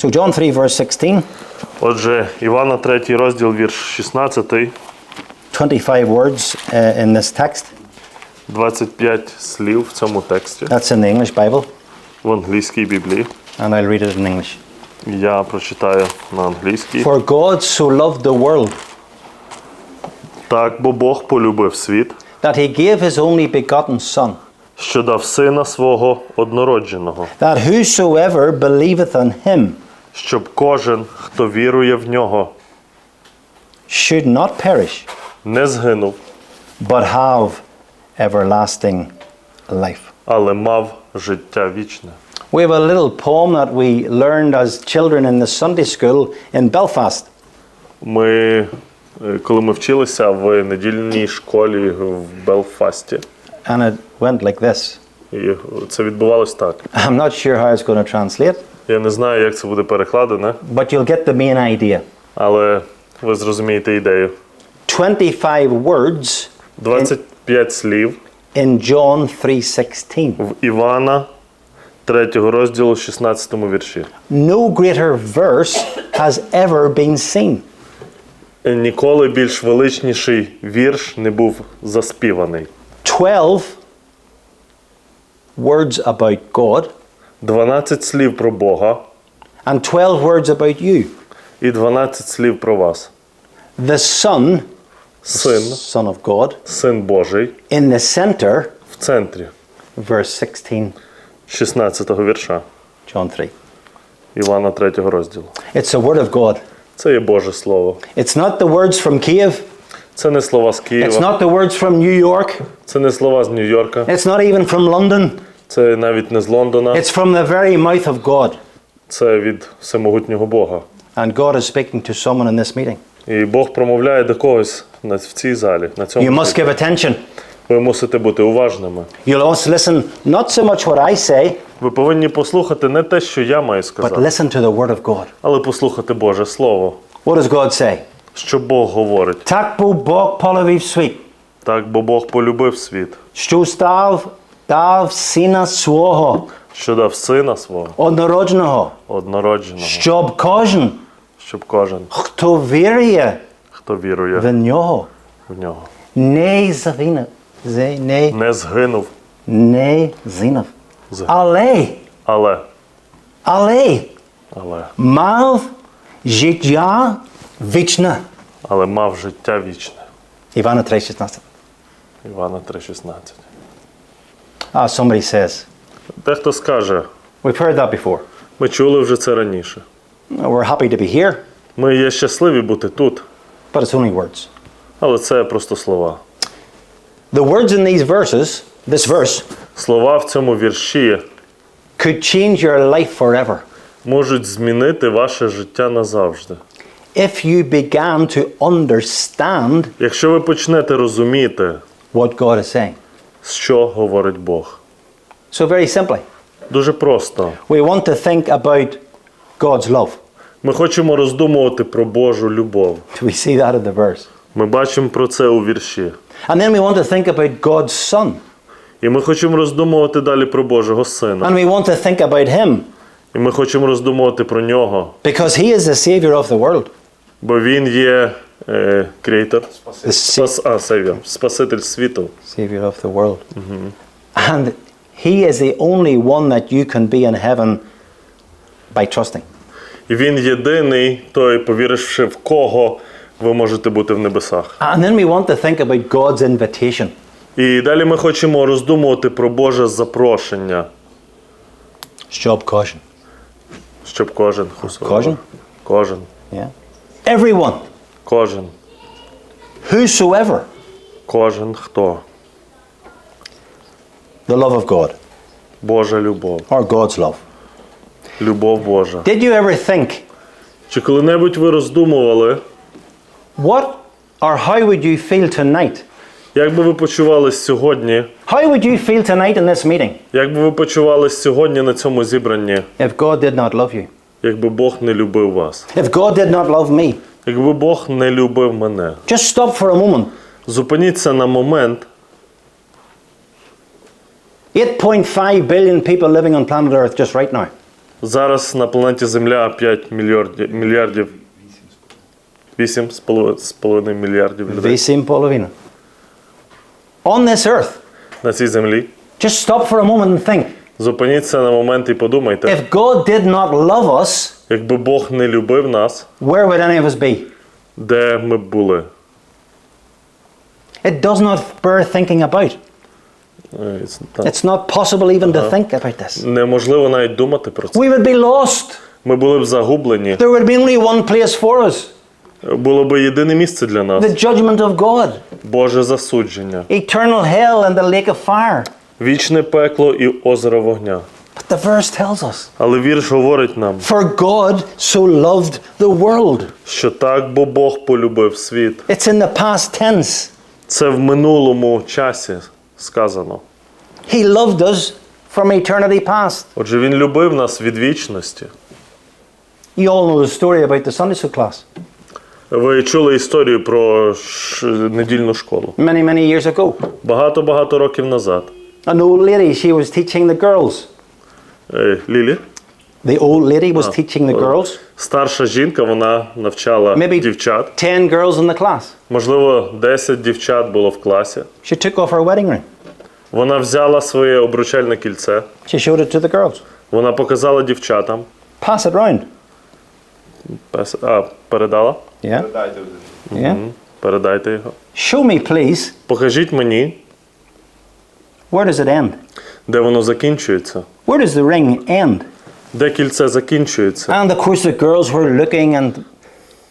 So, John 3, verse 16, Отже, Івана 3 розділ, вірш 16, 25 words uh, in this text. 25 слів в цьому тексті That's in the English Bible, в англійській Біблії. and I'll read it in English. Я прочитаю на англійській. For God so loved the world Так, бо Бог полюбив світ, that he gave his only begotten Son, що дав сина свого однородженого, that whosoever believeth on him щоб кожен, хто вірує в нього, should not perish, не згинув, but have everlasting life. але мав життя вічне. We have a little poem that we learned as children in the Sunday school in Belfast. Ми, е, коли ми вчилися в недільній школі в Белфасті, And it went like this. і це відбувалось так. I'm not sure how it's going to translate, Я не знаю, як це буде перекладено, but you'll get the main idea. але ви зрозумієте ідею. 25 words 25 слів in John 3:16. в Івана 3 розділу 16 вірші. No greater verse has ever been seen. Ніколи більш величніший вірш не був заспіваний. 12 words about God 12 слів про Бога and 12 words about you. і 12 слів про вас. The Son, Син, Son of God, син Божий in the center, в центрі verse 16, 16 вірша John 3. Івана 3 розділу. It's the Word of God. Це є Боже Слово. It's not the words from Kiev. Це не слова з It's Києва, not the words from New York. це не слова з Нью-Йорка, It's not even from London. Це навіть не з Лондона, It's from the very mouth of God. це від всемогутнього Бога. And God is speaking to someone in this meeting. І Бог промовляє до когось в цій залі, на You цьому. must give attention. Ви мусите бути уважними. You'll also listen not so much what I say, Ви повинні послухати не те, що я маю but listen to the Word of God. але послухати Боже Слово. What does God say? Що Бог говорить. Так був Бог полюбив світ, Так, бо Бог полюбив світ, що став дав сина свого що дав сина свого однородженого, однородженого, щоб кожен, щоб кожен, хто вірує хто вірує в нього, в нього, не загинув, не, не згинув, не згинув. Але, але, але але, мав життя вічне. але мав життя вічне. Івана 3,16. Івана 3,16. Ah, somebody says, Дехто скаже, we've heard that before. ми чули вже це раніше. We're happy to be here, Ми є щасливі бути тут, but it's only words. але це просто слова. The words in these verses, this verse, Слова в цьому вірші could change your life forever можуть змінити ваше життя назавжди. if you began to understand Якщо ви почнете розуміти, what God is saying. Що говорить Бог. So, very simply, Дуже просто. we want to think about God's love. Ми хочемо роздумувати про Божу любов. We see that in the verse. Ми бачимо про це у вірші. And then we want to think about God's Son. І ми хочемо роздумувати далі про Божого Сина. And we want to think about Him І ми хочемо роздумувати про нього, because He is the Savior of the world. бо Він є е, креатор, The sa- спас, а, Сейвір, Спаситель світу. Savior of the world. And He is the only one that you can be in heaven by trusting. І він єдиний, той, повіривши в кого ви можете бути в небесах. And then we want to think about God's invitation. І далі ми хочемо роздумувати про Боже запрошення, Job caution. щоб кожен Кожен? Кожен. Yeah. Everyone, Кожен. whosoever, Кожен хто. the love of God Божа любов. or God's love. Любов Божа. Did you ever think, Чи коли-небудь ви роздумували, what or how would you feel tonight? як би ви почувались сьогодні, How would you feel tonight in this meeting як би ви почувались сьогодні на цьому зібранні, if God did not love you? якби Бог не любив вас? If God did not love me? Якби Бог не любив мене? Just stop for a moment. Зупиніться на момент. 8.5 billion people living on planet Earth just right now. Зараз на планеті Земля 5 мільярдів, мільярдів 8,5 мільярдів людей Вісім половина. On this earth. на цій землі. Just stop for a moment and think. Зупиніться на момент і подумайте, If God did not love us, якби Бог не любив нас, where would any of us be? де ми б були? It does not bear thinking about. Е, та- It's not possible even to think about this. Неможливо навіть думати про це. We would be lost. Ми були б загублені. There would be only one place for us Було б єдине місце для нас the judgment of God, Боже засудження, eternal hell and the lake of fire. вічне пекло і озеро вогня. The verse tells us Але вірш говорить нам, For God so loved the world. що так, бо Бог полюбив світ. It's in the past tense. Це в минулому часі сказано. He loved us from eternity past. Отже, він любив нас від вічності. You all know the story about the Sunday school class. Ви чули історію про недільну школу Many, many years ago. багато-багато років назад. An old lady, she was teaching the girls. Е, Лілі, The old lady was teaching the girls. старша жінка, вона навчала Maybe дівчат. 10 girls in the class. Можливо, 10 дівчат було в класі. She took off her wedding ring. Вона взяла своє обручальне кільце, She showed it to the girls. вона показала дівчатам, Pass it round. пес- а, передала. Yeah? Yeah? Передайте його. Show me, please, Покажіть мені, where does it end? де воно закінчується. Where does the ring end? Де кільце закінчується. And of course, the girls were looking, and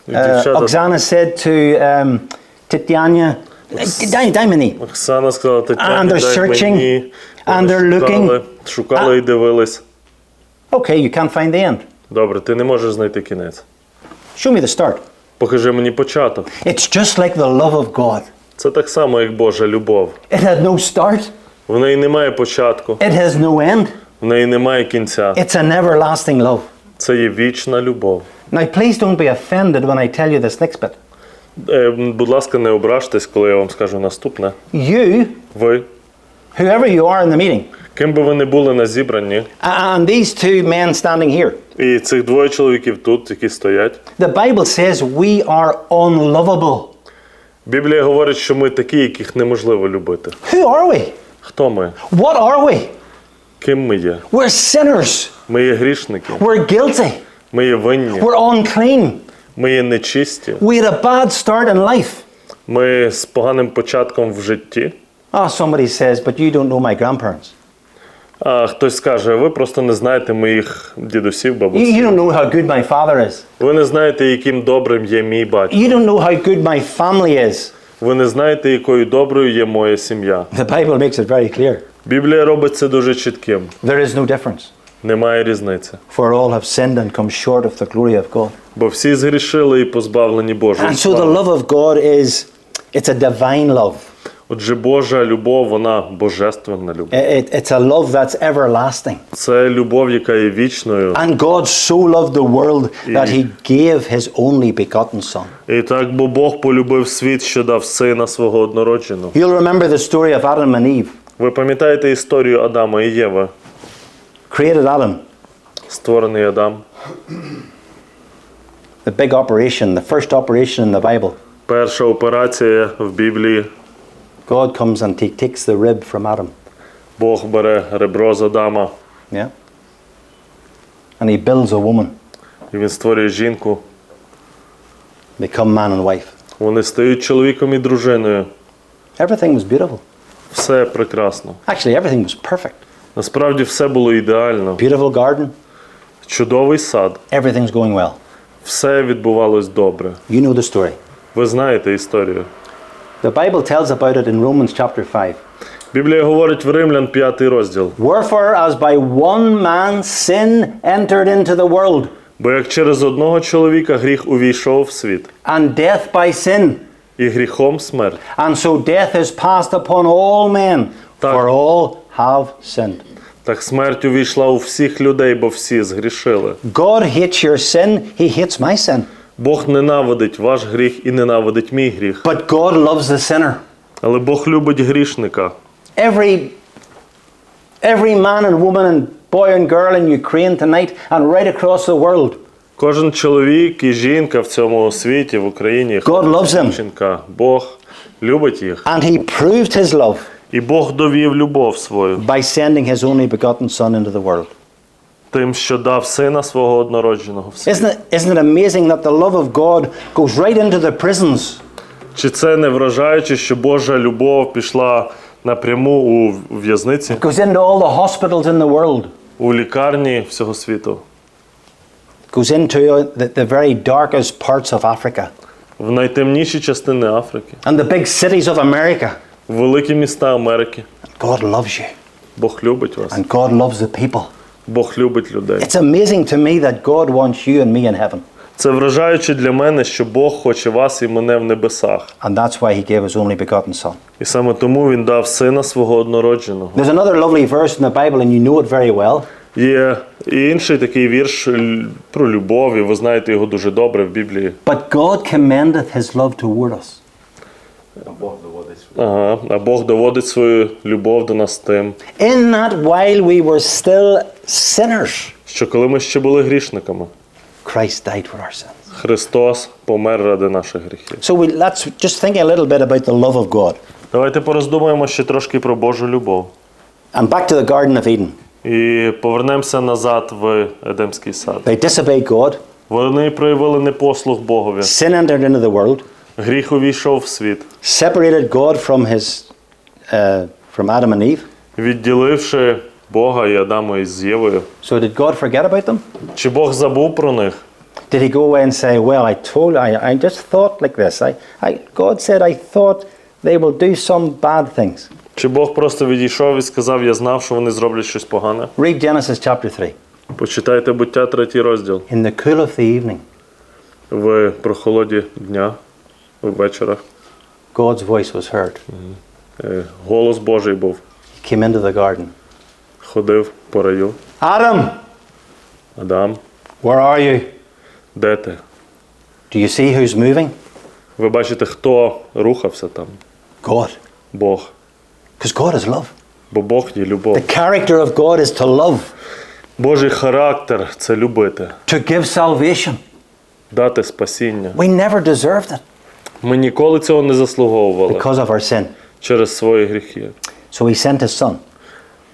І uh, дівчата, Oksana said to um, Titiania, дай, дай мені. Оксана сказала, And Тетяні, they're дай searching, мені. and Вони they're шукали, looking. Шукали і дивились. Okay, you can't find the end. Добре, ти не можеш знайти кінець. Show me the start. Покажи мені початок. It's just like the love of God. Це так само, як Божа любов. It had no start, В неї немає початку, it has no end. в неї немає кінця. It's an everlasting love. Це є вічна любов. Now, please don't be offended when I tell you this next bit. Е, будь ласка, не ображтесь, коли я вам скажу наступне. You, Ви, whoever you are in the meeting, ким би ви не були на зібранні, and these two men standing here, і цих двоє чоловіків тут, які стоять, the Bible says we are unlovable. Біблія говорить, що ми такі, яких неможливо любити. Who are we? Хто ми? What are we? Ким ми є? We're sinners. Ми є грішники, We're guilty. ми є винні, We're unclean. ми є нечисті, We had a bad start in life. ми з поганим початком в житті. Oh, somebody says, but you don't know my grandparents. А хтось скаже, ви просто не знаєте моїх дідусів, You, you don't know how good my father is. Ви не знаєте, яким добрим є мій батько. You don't know how good my family is. Ви не знаєте, якою доброю є моя сім'я. The Bible makes it very clear. Біблія робить це дуже чітким. There is no difference. Немає різниці. For all have sinned and come short of the glory of God. Бо всі згрішили і позбавлені Божої And so the love of God is it's a divine love. Отже, Божа любов, вона божественна любов. It, it's a love that's everlasting. Це любов, яка є вічною. And God so loved the world that he gave his only begotten son. І так, бо Бог полюбив світ, що дав сина свого однородженого. You'll remember the story of Adam and Eve. Ви пам'ятаєте історію Адама і Єви? Created Adam, Створений Адам. the big operation, the first operation in the Bible. Перша операція в Біблії. God comes and he takes the rib from Adam. Бог бере ребро з Адама, Yeah? And he builds a woman, і він створює жінку. become man and wife. Вони стають чоловіком і дружиною. Everything was beautiful. Все прекрасно. Actually, everything was perfect. Насправді все було ідеально. Beautiful garden, Чудовий сад. everything's going well. Все відбувалось добре. You know the story. Ви знаєте історію. The Bible tells about it in Romans chapter 5. Біблія говорить в Римлян 5 розділ. Wherefore, as by one man sin entered into the world, Бо як через одного чоловіка гріх увійшов в світ, and death by sin, і гріхом смерть, and so death is passed upon all men, Так. for all have sinned. так смерть увійшла у всіх людей, бо всі згрішили. God hates your sin, He hates my sin. Бог ненавидить ваш гріх і ненавидить мій гріх. But God loves the sinner. Але Бог любить грішника. Every, every man and woman and boy and girl in Ukraine tonight and right across the world. Кожен чоловік і жінка в цьому світі, в Україні, God loves them. жінка, Бог любить їх. And he proved his love І Бог довів любов свою by sending his only begotten Son into the world. Тим, що дав сина свого однородженого в. Isn't it, isn't it amazing that the love of God goes right into the prisons? Чи це не вражаюче, що Божа любов пішла напряму у в'язниці, Goes into all the hospitals in the world? у лікарні всього світу, Goes into uh, the, the very darkest parts of Africa в найтемніші частини Африки, and the big cities of America. великі міста Америки. God loves you Бог любить вас. and God loves the people. Бог любить людей. It's amazing to me that God wants you and me in heaven. Це вражаюче для мене, що Бог хоче вас і мене в небесах. And that's why he gave his only begotten Son. І саме тому він дав сина свого однородженого. There's another lovely verse in the Bible, and you know it very well. Є інший такий вірш про любов, і ви знаєте його дуже добре в Біблії. But God commendeth his love toward us. Ага, а Бог доводить свою любов до нас тим, In that while we were still sinners, що коли ми ще були грішниками, Christ died for our sins. Христос помер ради наших гріхів. So we, let's just think a little bit about the love of God. Давайте пороздумаємо ще трошки про Божу любов. And back to the Garden of Eden. І повернемося назад в Едемський сад. They disobeyed God. Вони проявили непослух Богові. Sin entered into the world, Гріх увійшов в світ, separated God from his, uh, from Adam and Eve. відділивши Бога і Адама із Євою. So did God forget about them? Чи Бог забув про них? Did he go away and say, "Well, I told, I, I just thought like this. I, I, God said, I thought they will do some bad things." Чи Бог просто відійшов і сказав, я знав, що вони зроблять щось погане? Read Genesis chapter three. Почитайте буття третій розділ In the cool of the evening, в прохолоді дня, ввечора. God's voice was heard. Е, Голос Божий був. He came into the garden. Ходив по раю. Adam, Адам, where are you? де ти? Do you see who's moving? Ви бачите, хто рухався там? God, Бог. because God is love. Бо Бог є любов. The character of God is to love, Божий характер це любити, to give salvation. дати спасіння. We never deserved it Ми ніколи цього не заслуговували because of our sin. через свої гріхи. So He sent His Son.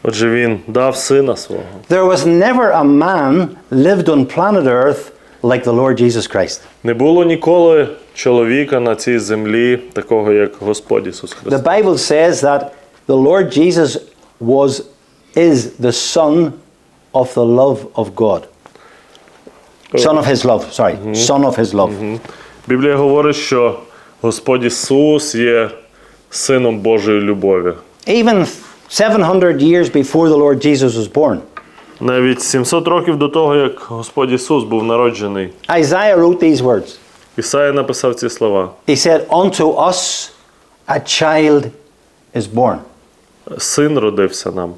Отже, він дав сина свого. There was never a man lived on planet Earth like the Lord Jesus Christ. Не було ніколи чоловіка на цій землі, такого як Господь Ісус The Bible says that the Lord Jesus was is the son of the love of God. Son of his love, sorry. Son of his love. Біблія говорить, що Господь Ісус є сином Божої любові. Even 700 years before the Lord Jesus was born, Навіть 700 років до того, як Господь Ісус був народжений, Isaiah wrote these words. Ісая написав ці слова: He said, Unto us a child is born. Син родився нам.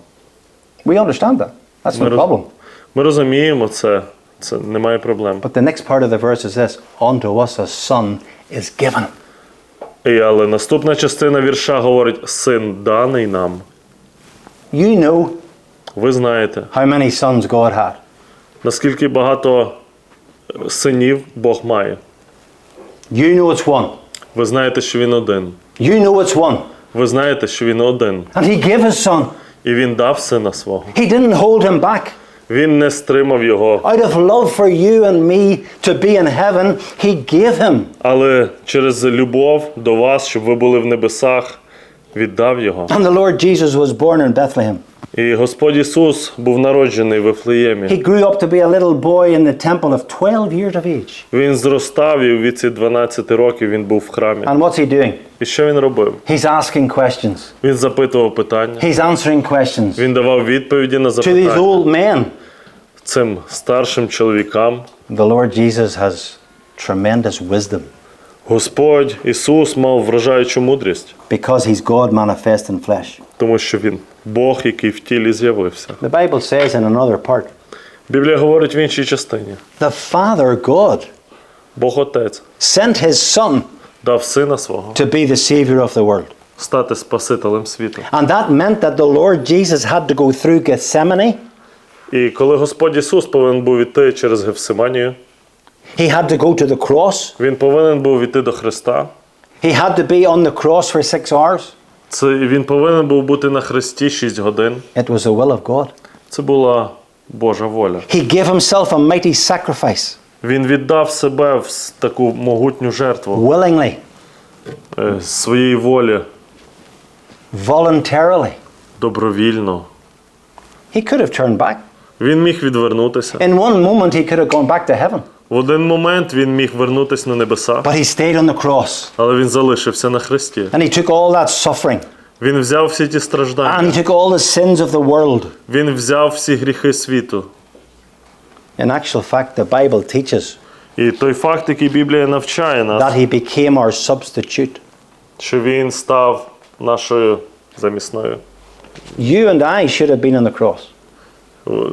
We understand that. That's no problem. ми розуміємо це, це немає проблем. But the next part of the verse is this Unto us a son is given. І, але наступна частина вірша говорить: Син даний нам. You know Ви знаєте, how many sons God had. наскільки багато е, синів Бог має. You know it's one. Ви знаєте, що він один. You know it's one. Ви знаєте, що він один. And he gave his son. І він дав сина свого. He didn't hold him back. Він не стримав його, Out of love for you and me to be in heaven, he gave him. але через любов до вас, щоб ви були в небесах, віддав його. And the Lord Jesus was born in Bethlehem. І Господь Ісус був народжений в Вифлеємі. He grew up to be a little boy in the temple of 12 years of age. Він зростав і у віці 12 років він був в храмі. And what's he doing? І що він робив? He's asking questions. Він запитував питання. He's answering questions Він давав відповіді на to these old men. цим старшим чоловікам. The Lord Jesus has tremendous wisdom Господь Ісус мав вражаючу мудрість, because he's God manifest in flesh. тому що він Бог, який в тілі з'явився. The Bible says in another part, Біблія говорить в іншій частині: the Father God Бог Отець sent his Son дав сина свого to be the Savior of the world. стати Спасителем світу. And that meant that the Lord Jesus had to go through Gethsemane І коли Господь Ісус повинен був іти через Гефсиманію, He had to go to the cross. він повинен був іти до Христа. He had to be on the cross for six hours. Це він повинен був бути на хресті 6 годин. It was the will of God. Це була Божа воля. He gave himself a mighty sacrifice Він віддав себе в таку могутню жертву willingly, е, своєї волі voluntarily. добровільно. He could have turned back. Він міг відвернутися. In one moment, he could have gone back to heaven, В один момент він міг вернутися на небеса, but he stayed on the cross але він залишився на хресті. and he took all that suffering Він взяв всі ті and страждання. he took all the sins of the world. Він взяв всі гріхи світу. In actual fact, the Bible teaches І той факт, який Біблія навчає нас, that he became our substitute. що він став нашою замісною, You and I should have been on the cross.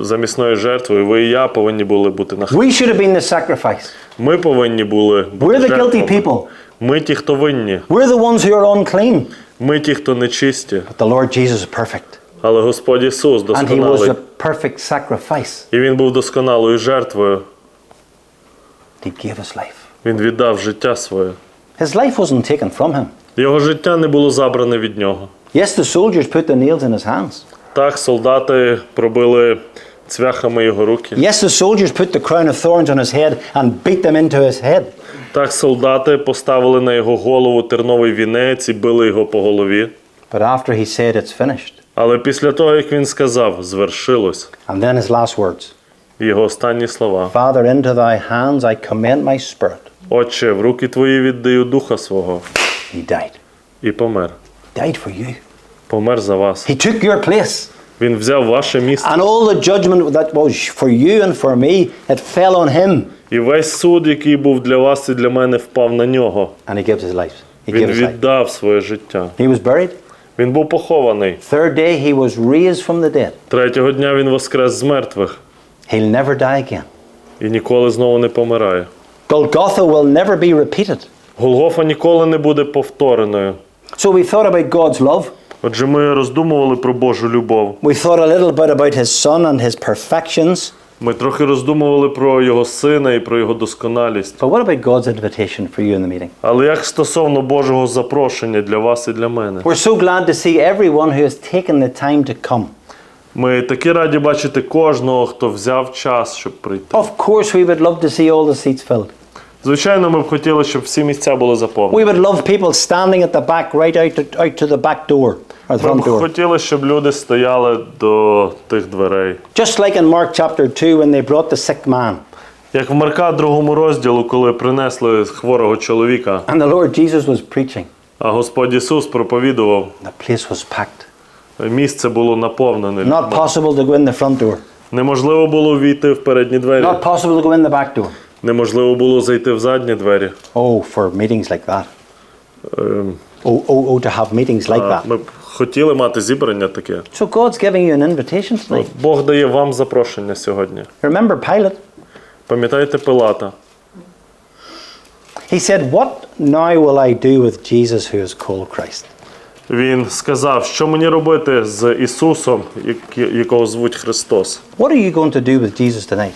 Замісною жертвою. Ви і я повинні були бути на хресті. We should have been the sacrifice. Ми повинні були бути We're the guilty жертвами. people. Ми ті, хто винні. We're the ones who are unclean. Ми ті, хто нечисті. But the Lord Jesus is perfect. Але Господь Ісус And he was досконалий. the perfect sacrifice. І Він був досконалою жертвою. He gave us life. Він віддав життя своє. His life wasn't taken from him. Його життя не було забране від нього. Yes, the soldiers put the nails in his hands. Так, солдати пробили цвяхами його руки. Yes, the soldiers put the crown of thorns on his head and beat them into his head. Так, солдати поставили на його голову терновий вінець і били його по голові. But after he said it's finished, Але після того, як він сказав, звершилось, and then his last words його останні слова: Father, into thy hands I commend my spirit. Отче, в руки твої віддаю духа свого He died. і помер. Died for you. Помер за вас. He took your place. Він взяв ваше місце. And all the judgment that was for you and for me, it fell on him. І весь суд, який був для вас і для мене, впав на нього. And he gives his life. He Він gave his life. віддав своє життя. He was buried. Він був похований. Third day he was raised from the dead. Третього дня він воскрес з мертвих He'll never die again. і ніколи знову не помирає. Golgotha will never be repeated. Голгофа ніколи не буде повтореною. So we thought about God's love. Отже, ми роздумували про Божу любов. We thought a little bit about his son and his perfections. Ми трохи роздумували про його сина і про його досконалість. But what about God's invitation for you in the meeting? Але як стосовно Божого запрошення для вас і для мене, We're so glad to see everyone who has taken the time to come. ми такі раді бачити кожного, хто взяв час, щоб прийти. Of course, we would love to see all the seats filled. Звичайно, ми б хотіли, щоб всі місця були заповнені. We would love people standing at the back, right out to, out to the back door or Ми б door. хотіли, щоб люди стояли до тих дверей. Just like in Mark chapter 2 when they brought the sick man Як в Марка другому розділу, коли принесли хворого чоловіка, and the Lord Jesus was preaching, а Господь Ісус проповідував, the place was packed. місце було наповнене. Not людьми. possible to go in the front door, Неможливо було війти в передні двері, not possible to go in the back door. неможливо було зайти в задні двері. Oh, for meetings like that. Ем, Oh, oh, oh, to have meetings like that. Ми б хотіли мати зібрання таке. So God's giving you an invitation tonight. Бог дає вам запрошення сьогодні. Remember Pilate? Пам'ятаєте Пилата? He said, What now will I do with Jesus who is called Christ? Він сказав, що мені робити з Ісусом, якого звуть Христос. What are you going to do with Jesus tonight?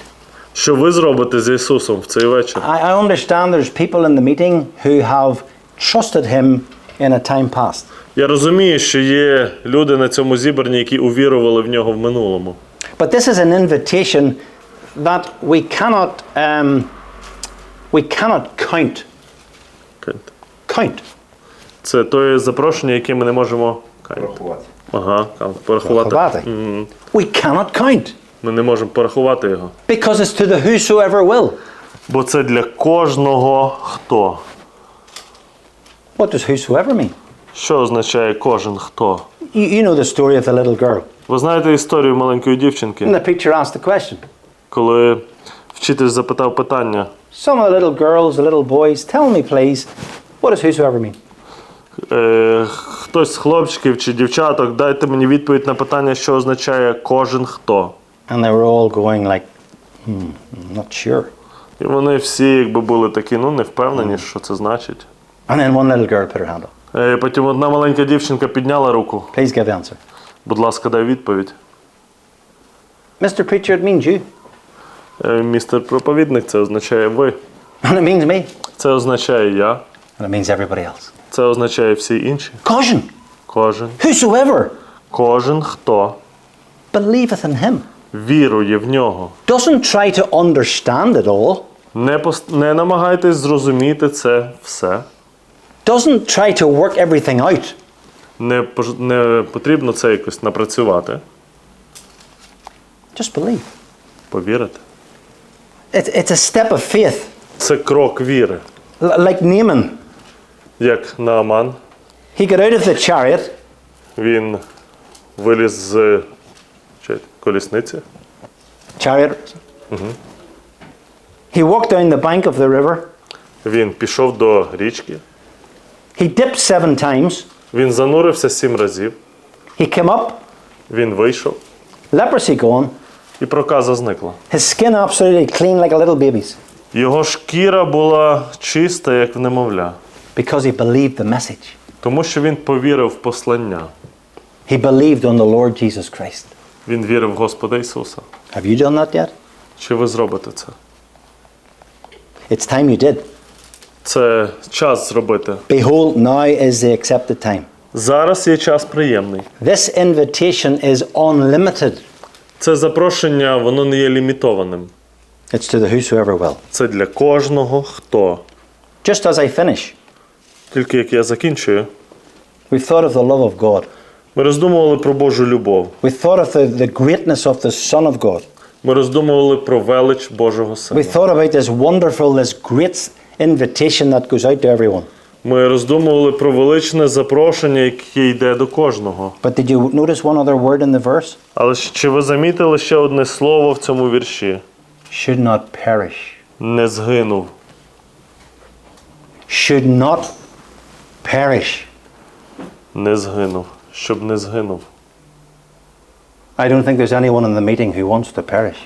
Що ви зробите з Ісусом в цей вечір? I, I understand there's people in the meeting who have trusted him in a time past. Я розумію, що є люди на цьому зібранні, які увірували в нього в минулому. But this is an invitation that we cannot, um, we cannot count. Count. Це те запрошення, яке ми не можемо ага, там, порахувати. Порахувати. We cannot count Ми не можемо порахувати його. because it's to the whosoever will. Бо це для кожного хто. What does whosoever mean? Що означає кожен хто? You, you know the story of the little girl. Ви знаєте історію маленької дівчинки, And the preacher asked the question. коли вчитель запитав питання, Some of the little girls, the little boys, tell me please, what does whosoever mean? е, хтось з хлопчиків чи дівчаток, дайте мені відповідь на питання, що означає кожен хто. And they were all going like, hmm, I'm not sure. І вони всі якби були такі, ну не впевнені, що це значить. And then one little girl put her hand up. Е, Потім одна маленька дівчинка підняла руку. Please give the answer. Будь ласка, дай відповідь. Mr. Preacher, it means you. Е, Містер проповідник, це означає ви. And it means me. Це означає я. And it means everybody else. Це означає всі інші. Caution. Кожен. Whosoever Кожен, хто believeth in him вірує в нього. doesn't try to understand it all, Не, пос- не намагайтесь зрозуміти це все. Doesn't try to work everything out, Не, пож- не потрібно це якось напрацювати. just believe. Повірити. It's, it's a step of faith. Це крок віри. L- like Naaman. Як Нааман, He got out of the chariot, він виліз з чи, колісниці, chariot. He walked down the bank of the river. він пішов до річки, He dipped seven times. він занурився сім разів, He came up, він вийшов, leprosy gone, і проказа зникла. his skin absolutely clean like a little baby's Його шкіра була чиста, як в немовля, because he believed the message. тому що він повірив в послання. He believed on the Lord Jesus Christ. Він вірив в Господа Ісуса. Have you done that yet? Чи ви зробите це? It's time you did. Це час зробити. Behold, now is the accepted time. Зараз є час приємний. This invitation is unlimited. Це запрошення, воно не є лімітованим. It's to the whosoever will. Це для кожного хто. Just as I finish, Тільки як я закінчую, we've thought of the love of God. ми роздумували про Божу любов. We thought of the, the greatness of the Son of God. Ми роздумували про велич Божого Сина. We thought about this wonderful, this great invitation that goes out to everyone. Ми роздумували про величне запрошення, яке йде до кожного. But did you notice one other word in the verse? Але ж чи ви замітили ще одне слово в цьому вірші? Should not perish. Не згинув. Should not perish. Не згинув. Щоб не згинув. I don't think there's anyone in the meeting who wants to perish.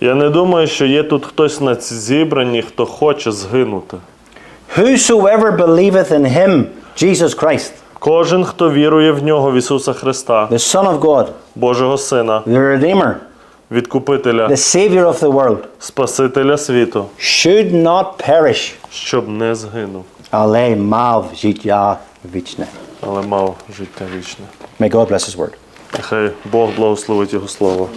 Я не думаю, що є тут хтось на зібранні, хто хоче згинути. Whosoever believeth in him, Jesus Christ, Кожен, хто вірує в нього, в Ісуса Христа, the Son of God, Божого Сина, the Redeemer, Відкупителя, the Savior of the world, Спасителя світу, should not perish, щоб не згинув, але мав життя вічне. але мав життя вічне. May God bless his word. Нехай Бог благословить Його слово.